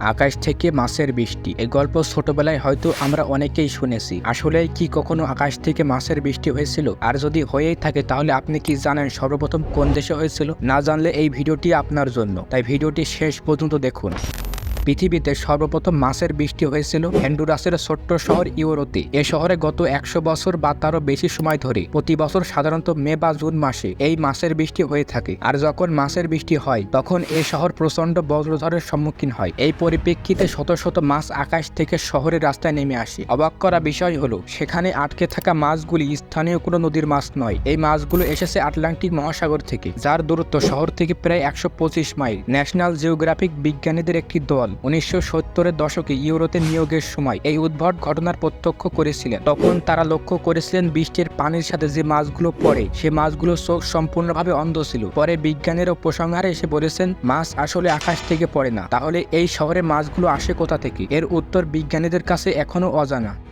আকাশ থেকে মাছের বৃষ্টি। এই গল্প ছোটবেলায় হয়তো আমরা অনেকেই শুনেছি। আসলে কি কখনো আকাশ থেকে মাছের বৃষ্টি হয়েছিল? আর যদি হয়েই থাকে, তাহলে আপনি কি জানেন সর্বপ্রথম কোন দেশে হয়েছিল? না জানলে এই ভিডিওটি আপনার জন্য। তাই ভিডিওটি শেষ পর্যন্ত দেখুন। পৃথিবীতে সর্বপ্রথম মাছের বৃষ্টি হয়েছিল হ্যান্ডুরাসের ছোট্ট শহর ইউরোতে। এ শহরে গত একশো বছর বা তারও বেশি সময় ধরে প্রতি বছর সাধারণত মে বা জুন মাসে এই মাছের বৃষ্টি হয়ে থাকে। আর যখন মাছের বৃষ্টি হয়, তখন এ শহর প্রচণ্ড বজ্রঝড়ের সম্মুখীন হয়। এই পরিপ্রেক্ষিতে শত শত মাছ আকাশ থেকে শহরের রাস্তায় নেমে আসে। অবাক করা বিষয় হলো, সেখানে আটকে থাকা মাছগুলি স্থানীয় কোনো নদীর মাছ নয়। এই মাছগুলো এসেছে আটলান্টিক মহাসাগর থেকে, যার দূরত্ব শহর থেকে প্রায় একশো পঁচিশ মাইল। ন্যাশনাল জিওগ্রাফিক বিজ্ঞানীদের একটি দল উনিশশো সত্তরের দশকে ইউরোতে নিয়োগের সময় এই উদ্ভট ঘটনার প্রত্যক্ষ করেছিলেন। তখন তারা লক্ষ্য করেছিলেন বৃষ্টির পানির সাথে যে মাছগুলো পড়ে, সে মাছগুলো চোখ সম্পূর্ণভাবে অন্ধ ছিল। পরে বিজ্ঞানের উপসংহারে এসে বলেছেন, মাছ আসলে আকাশ থেকে পড়ে না। তাহলে এই শহরে মাছগুলো আসে কোথা থেকে? এর উত্তর বিজ্ঞানীদের কাছে এখনও অজানা।